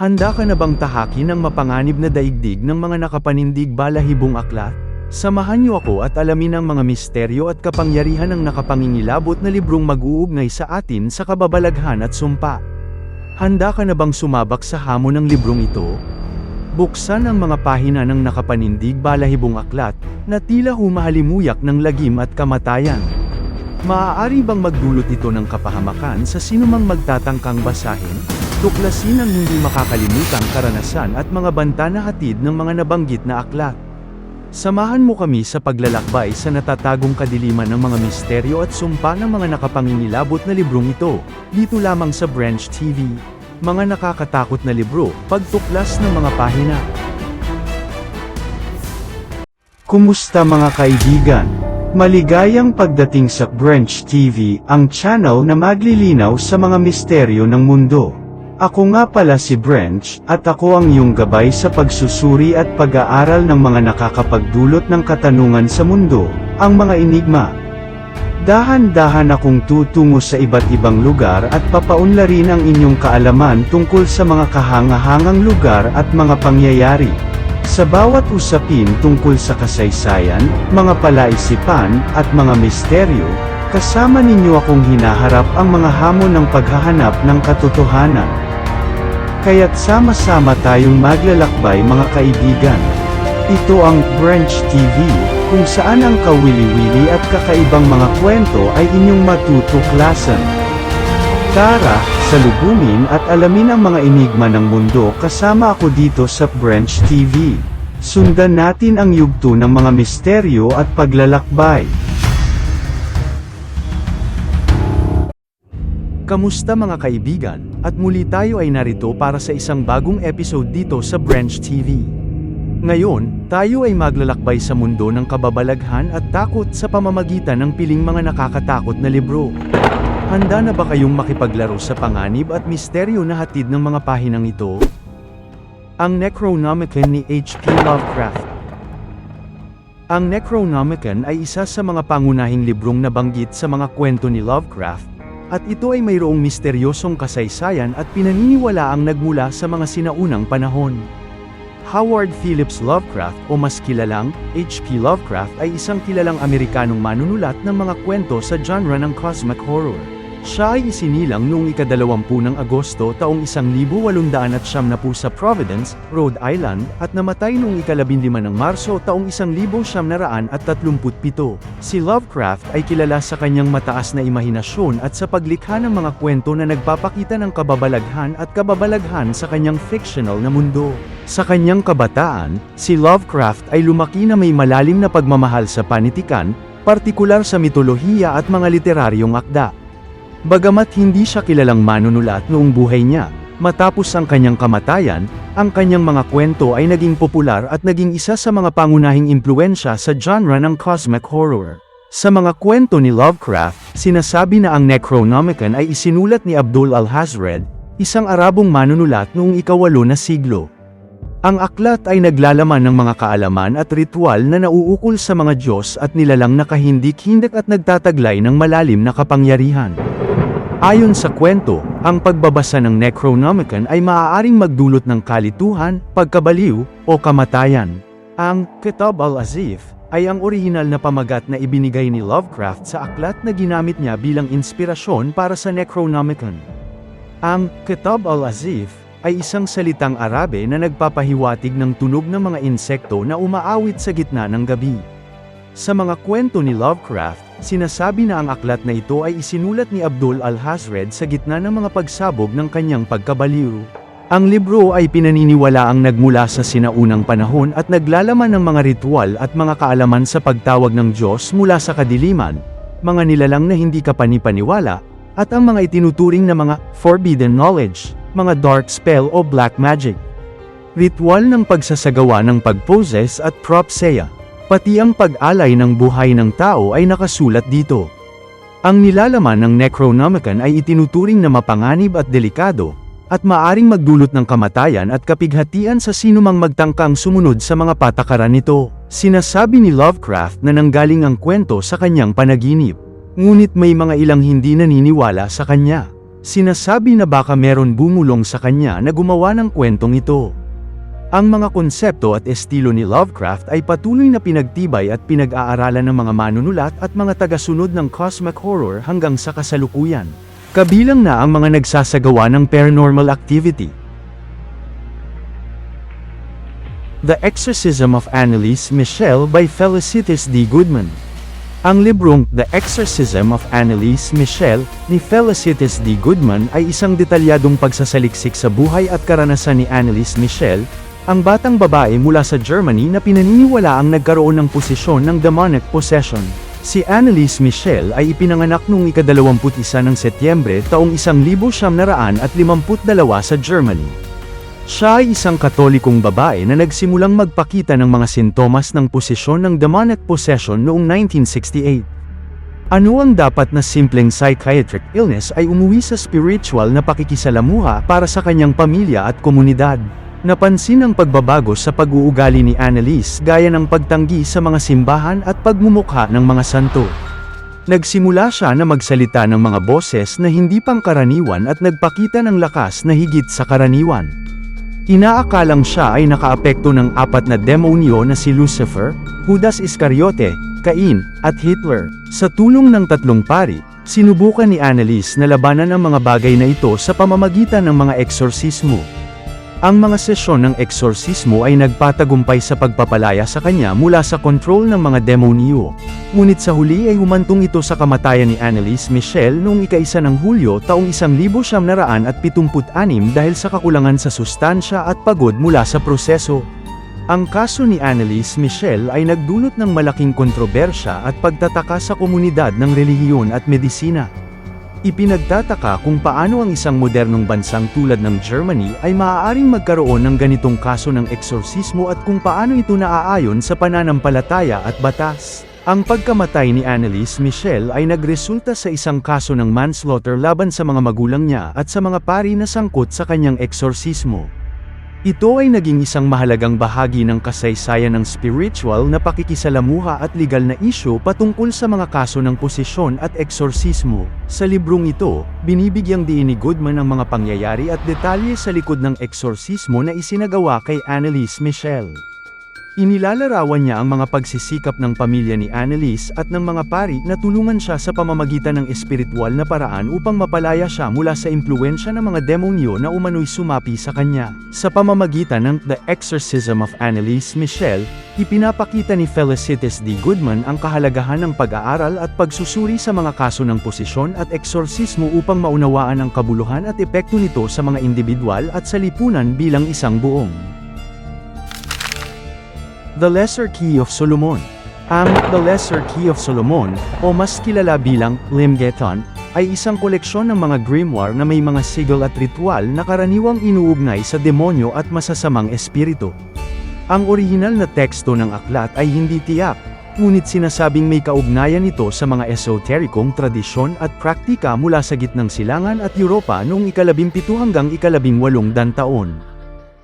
Handa ka na bang tahakin ang mapanganib na daigdig ng mga nakapanindig balahibong aklat? Samahan niyo ako at alamin ang mga misteryo at kapangyarihan ng nakapangingilabot na librong mag-uugnay sa atin sa kababalaghan at sumpa. Handa ka na bang sumabak sa hamon ng librong ito? Buksan ang mga pahina ng nakapanindig balahibong aklat, na tila humahalimuyak ng lagim at kamatayan. Maaari bang magdulot ito ng kapahamakan sa sinumang magtatangkang basahin? Tuklasin ang hindi makakalimutang karanasan at mga banta na hatid ng mga nabanggit na aklat. Samahan mo kami sa paglalakbay sa natatagong kadiliman ng mga misteryo at sumpa ng mga nakapangingilabot na librong ito, dito lamang sa Branch TV. Mga nakakatakot na libro, pagtuklas ng mga pahina. Kumusta mga kaibigan? Maligayang pagdating sa Branch TV, ang channel na maglilinaw sa mga misteryo ng mundo. Ako nga pala si Branch, at ako ang iyong gabay sa pagsusuri at pag-aaral ng mga nakakapagdulot ng katanungan sa mundo, ang mga enigma. Dahan-dahan akong tutungo sa iba't ibang lugar at papaunlarin ang inyong kaalaman tungkol sa mga kahangahangang lugar at mga pangyayari. Sa bawat usapin tungkol sa kasaysayan, mga palaisipan, at mga misteryo, kasama ninyo akong hinaharap ang mga hamon ng paghahanap ng katotohanan. Kaya't sama-sama tayong maglalakbay mga kaibigan. Ito ang Branch TV, kung saan ang kawili-wili at kakaibang mga kwento ay inyong matutuklasan. Tara, salubungin at alamin ang mga enigma ng mundo kasama ako dito sa Branch TV. Sundan natin ang yugto ng mga misteryo at paglalakbay. Kamusta mga kaibigan, at muli tayo ay narito para sa isang bagong episode dito sa Branch TV. Ngayon, tayo ay maglalakbay sa mundo ng kababalaghan at takot sa pamamagitan ng piling mga nakakatakot na libro. Handa na ba kayong makipaglaro sa panganib at misteryo na hatid ng mga pahinang ito? Ang Necronomicon ni H.P. Lovecraft Ang Necronomicon ay isa sa mga pangunahing librong nabanggit sa mga kwento ni Lovecraft, at ito ay mayroong misteryosong kasaysayan at pinaniniwalaang nagmula sa mga sinaunang panahon. Howard Phillips Lovecraft o mas kilalang, H.P. Lovecraft ay isang kilalang Amerikanong manunulat ng mga kwento sa genre ng cosmic horror. Siya ay isinilang noong ikadalawampu ng Agosto taong 1890 sa Providence, Rhode Island, at namatay noong ikalabinlima ng Marso taong 1937. Si Lovecraft ay kilala sa kanyang mataas na imahinasyon at sa paglikha ng mga kwento na nagpapakita ng kababalaghan at kababalaghan sa kanyang fictional na mundo. Sa kanyang kabataan, si Lovecraft ay lumaki na may malalim na pagmamahal sa panitikan, partikular sa mitolohiya at mga literaryong akda. Bagamat hindi siya kilalang manunulat noong buhay niya, matapos ang kanyang kamatayan, ang kanyang mga kwento ay naging popular at naging isa sa mga pangunahing impluensya sa genre ng cosmic horror. Sa mga kwento ni Lovecraft, sinasabi na ang Necronomicon ay isinulat ni Abdul al-Hazred, isang Arabong manunulat noong ikawalo na siglo. Ang aklat ay naglalaman ng mga kaalaman at ritual na nauukol sa mga Diyos at nilalang nakahindik-hindik at nagtataglay ng malalim na kapangyarihan. Ayon sa kwento, ang pagbabasa ng Necronomicon ay maaaring magdulot ng kalituhan, pagkabaliw, o kamatayan. Ang Kitab al-Azif ay ang orihinal na pamagat na ibinigay ni Lovecraft sa aklat na ginamit niya bilang inspirasyon para sa Necronomicon. Ang Kitab al-Azif ay isang salitang Arabe na nagpapahiwatig ng tunog ng mga insekto na umaawit sa gitna ng gabi. Sa mga kwento ni Lovecraft, sinasabi na ang aklat na ito ay isinulat ni Abdul al-Hazred sa gitna ng mga pagsabog ng kanyang pagkabaliw. Ang libro ay pinaniniwalaang nagmula sa sinaunang panahon at naglalaman ng mga ritual at mga kaalaman sa pagtawag ng Diyos mula sa kadiliman, mga nilalang na hindi kapanipaniwala, at ang mga itinuturing na mga forbidden knowledge, mga dark spell o black magic. Ritual ng pagsasagawa ng pagposes at propseya. Pati ang pag-alay ng buhay ng tao ay nakasulat dito. Ang nilalaman ng Necronomicon ay itinuturing na mapanganib at delikado, at maaring magdulot ng kamatayan at kapighatian sa sinumang magtangkang sumunod sa mga patakaran nito. Sinasabi ni Lovecraft na nanggaling ang kwento sa kanyang panaginip. Ngunit may mga ilang hindi naniniwala sa kanya. Sinasabi na baka meron bumulong sa kanya na gumawa ng kwentong ito. Ang mga konsepto at estilo ni Lovecraft ay patuloy na pinagtibay at pinag-aaralan ng mga manunulat at mga tagasunod ng cosmic horror hanggang sa kasalukuyan. Kabilang na ang mga nagsasagawa ng paranormal activity. The Exorcism of Annalise Michel by Felicitas D. Goodman ang librong The Exorcism of Annalise Michel ni Felicitas D. Goodman ay isang detalyadong pagsasaliksik sa buhay at karanasan ni Annalise Michel, ang batang babae mula sa Germany na pinaniniwala ang nagkaroon ng posisyon ng demonic possession. Si Annalise Michel ay ipinanganak noong ika-21 ng Setyembre taong 1952 sa Germany. Siya ay isang katolikong babae na nagsimulang magpakita ng mga sintomas ng posisyon ng demonic possession noong 1968. Ano ang dapat na simpleng psychiatric illness ay umuwi sa spiritual na pakikisalamuha para sa kanyang pamilya at komunidad. Napansin ang pagbabago sa pag-uugali ni Annalise gaya ng pagtanggi sa mga simbahan at pagmumukha ng mga santo. Nagsimula siya na magsalita ng mga boses na hindi pangkaraniwan at nagpakita ng lakas na higit sa karaniwan. Inaakalang siya ay nakaapekto ng apat na demonyo na si Lucifer, Judas Iscariote, Cain, at Hitler. Sa tulong ng tatlong pari, sinubukan ni Annalise na labanan ang mga bagay na ito sa pamamagitan ng mga eksorsismo. Ang mga sesyon ng eksorsismo ay nagpatagumpay sa pagpapalaya sa kanya mula sa kontrol ng mga demonyo. Ngunit sa huli ay humantong ito sa kamatayan ni Annalise Michel noong ika-isa ng Hulyo taong 1976 dahil sa kakulangan sa sustansya at pagod mula sa proseso. Ang kaso ni Annalise Michel ay nagdulot ng malaking kontrobersya at pagtataka sa komunidad ng relihiyon at medisina. Ipinagtataka kung paano ang isang modernong bansang tulad ng Germany ay maaaring magkaroon ng ganitong kaso ng eksorsismo at kung paano ito naaayon sa pananampalataya at batas. Ang pagkamatay ni Annalise Michel ay nagresulta sa isang kaso ng manslaughter laban sa mga magulang niya at sa mga pari na sangkot sa kanyang eksorsismo. Ito ay naging isang mahalagang bahagi ng kasaysayan ng spiritual na pakikisalamuha at legal na isyo patungkol sa mga kaso ng posisyon at eksorsismo. Sa librong ito, binibigyang diin ni Goodman ang mga pangyayari at detalye sa likod ng eksorsismo na isinagawa kay Annalise Michel. Inilalarawan niya ang mga pagsisikap ng pamilya ni Annalise at ng mga pari na tulungan siya sa pamamagitan ng espiritual na paraan upang mapalaya siya mula sa impluensya ng mga demonyo na umano'y sumapi sa kanya. Sa pamamagitan ng The Exorcism of Annalise Michel, ipinapakita ni Felicitas D. Goodman ang kahalagahan ng pag-aaral at pagsusuri sa mga kaso ng posisyon at eksorsismo upang maunawaan ang kabuluhan at epekto nito sa mga individual at sa lipunan bilang isang buong. The Lesser Key of Solomon Ang The Lesser Key of Solomon, o mas kilala bilang Limgeton, ay isang koleksyon ng mga grimoire na may mga sigil at ritual na karaniwang inuugnay sa demonyo at masasamang espiritu. Ang orihinal na teksto ng aklat ay hindi tiyak, ngunit sinasabing may kaugnayan ito sa mga esoterikong tradisyon at praktika mula sa gitnang silangan at Europa noong ikalabimpito hanggang ikalabing walong dan taon.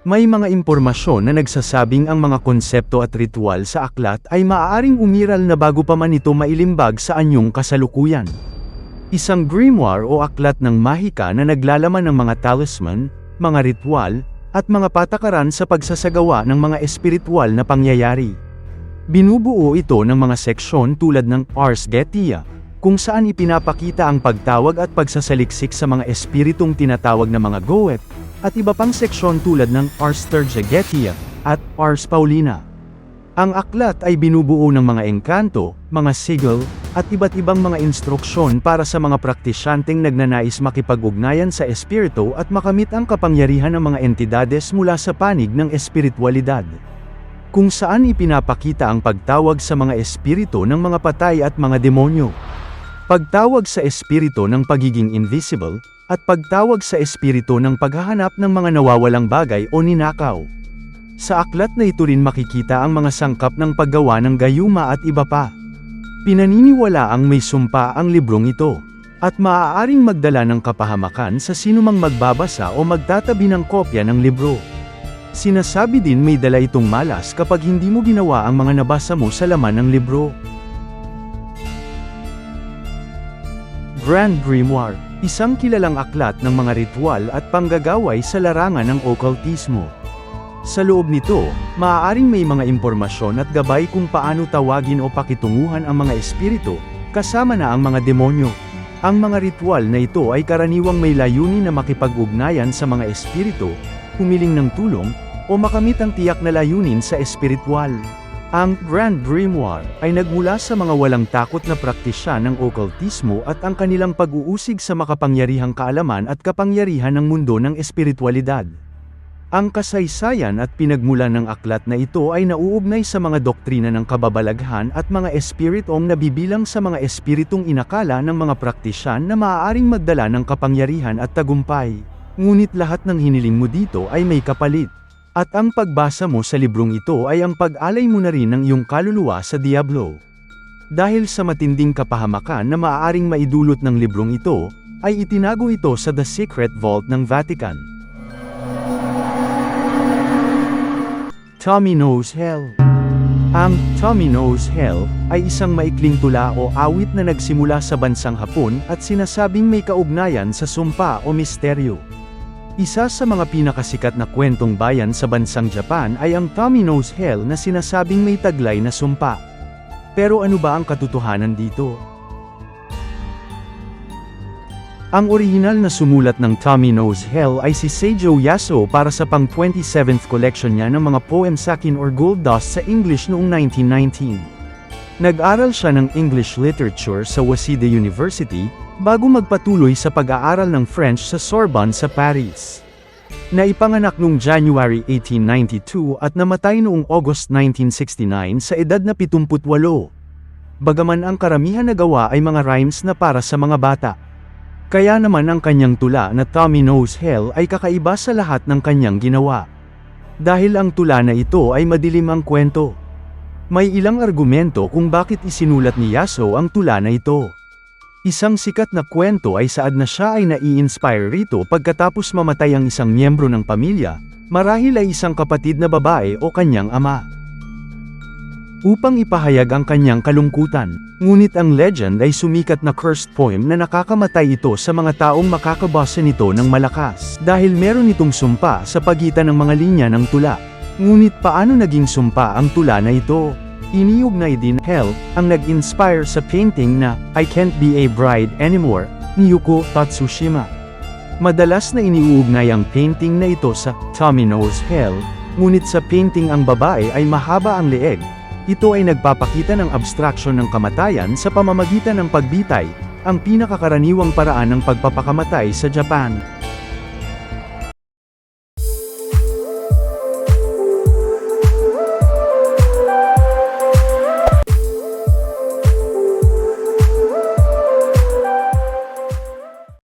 May mga impormasyon na nagsasabing ang mga konsepto at ritual sa aklat ay maaaring umiral na bago pa man ito mailimbag sa anyong kasalukuyan. Isang grimoire o aklat ng mahika na naglalaman ng mga talisman, mga ritual, at mga patakaran sa pagsasagawa ng mga espiritual na pangyayari. Binubuo ito ng mga seksyon tulad ng Ars Getia, kung saan ipinapakita ang pagtawag at pagsasaliksik sa mga espiritong tinatawag na mga Goet, at iba pang seksyon tulad ng Ars Tergegetia at Ars Paulina. Ang aklat ay binubuo ng mga engkanto, mga sigil, at iba't ibang mga instruksyon para sa mga praktisyanteng nagnanais makipag-ugnayan sa espiritu at makamit ang kapangyarihan ng mga entidades mula sa panig ng espiritualidad. Kung saan ipinapakita ang pagtawag sa mga espiritu ng mga patay at mga demonyo. Pagtawag sa espiritu ng pagiging invisible, at pagtawag sa espiritu ng paghahanap ng mga nawawalang bagay o ninakaw. Sa aklat na ito rin makikita ang mga sangkap ng paggawa ng gayuma at iba pa. Pinaniniwala ang may sumpa ang librong ito, at maaaring magdala ng kapahamakan sa sinumang magbabasa o magtatabi ng kopya ng libro. Sinasabi din may dala itong malas kapag hindi mo ginawa ang mga nabasa mo sa laman ng libro. Grand Grimoire, isang kilalang aklat ng mga ritual at panggagaway sa larangan ng okultismo. Sa loob nito, maaaring may mga impormasyon at gabay kung paano tawagin o pakitunguhan ang mga espiritu, kasama na ang mga demonyo. Ang mga ritual na ito ay karaniwang may layunin na makipag-ugnayan sa mga espiritu, humiling ng tulong, o makamit ang tiyak na layunin sa espiritual. Ang Grand Grimoire ay nagmula sa mga walang takot na praktisyan ng okultismo at ang kanilang pag-uusig sa makapangyarihang kaalaman at kapangyarihan ng mundo ng espiritualidad. Ang kasaysayan at pinagmulan ng aklat na ito ay nauugnay sa mga doktrina ng kababalaghan at mga espiritong nabibilang sa mga espiritong inakala ng mga praktisyan na maaaring magdala ng kapangyarihan at tagumpay. Ngunit lahat ng hiniling mo dito ay may kapalit. At ang pagbasa mo sa librong ito ay ang pag-alay mo na rin ng iyong kaluluwa sa Diablo. Dahil sa matinding kapahamakan na maaaring maidulot ng librong ito, ay itinago ito sa The Secret Vault ng Vatican. Tommy Knows Hell Ang Tommy Knows Hell ay isang maikling tula o awit na nagsimula sa bansang Hapon at sinasabing may kaugnayan sa sumpa o misteryo. Isa sa mga pinakasikat na kwentong bayan sa bansang Japan ay ang Tommy Knows Hell na sinasabing may taglay na sumpa. Pero ano ba ang katotohanan dito? Ang orihinal na sumulat ng Tommy Knows Hell ay si Seijo Yaso para sa pang 27th collection niya ng mga poem sakin or gold dust sa English noong 1919. Nag-aral siya ng English Literature sa Waseda University, bago magpatuloy sa pag-aaral ng French sa Sorbonne sa Paris. Naipanganak noong January 1892 at namatay noong August 1969 sa edad na 78. Bagaman ang karamihan na gawa ay mga rhymes na para sa mga bata. Kaya naman ang kanyang tula na Tommy Knows Hell ay kakaiba sa lahat ng kanyang ginawa. Dahil ang tula na ito ay madilim ang kwento. May ilang argumento kung bakit isinulat ni Yaso ang tula na ito. Isang sikat na kwento ay saad na siya ay nai-inspire rito pagkatapos mamatay ang isang miyembro ng pamilya, marahil ay isang kapatid na babae o kanyang ama. Upang ipahayag ang kanyang kalungkutan, ngunit ang legend ay sumikat na cursed poem na nakakamatay ito sa mga taong makakabasa nito ng malakas, dahil meron itong sumpa sa pagitan ng mga linya ng tula. Ngunit paano naging sumpa ang tula na ito? Iniugnay din Hell, ang nag-inspire sa painting na I Can't Be a Bride Anymore, ni Yuko Tatsushima. Madalas na iniuugnay ang painting na ito sa Tommy Knows Hell, ngunit sa painting ang babae ay mahaba ang leeg. Ito ay nagpapakita ng abstraction ng kamatayan sa pamamagitan ng pagbitay, ang pinakakaraniwang paraan ng pagpapakamatay sa Japan.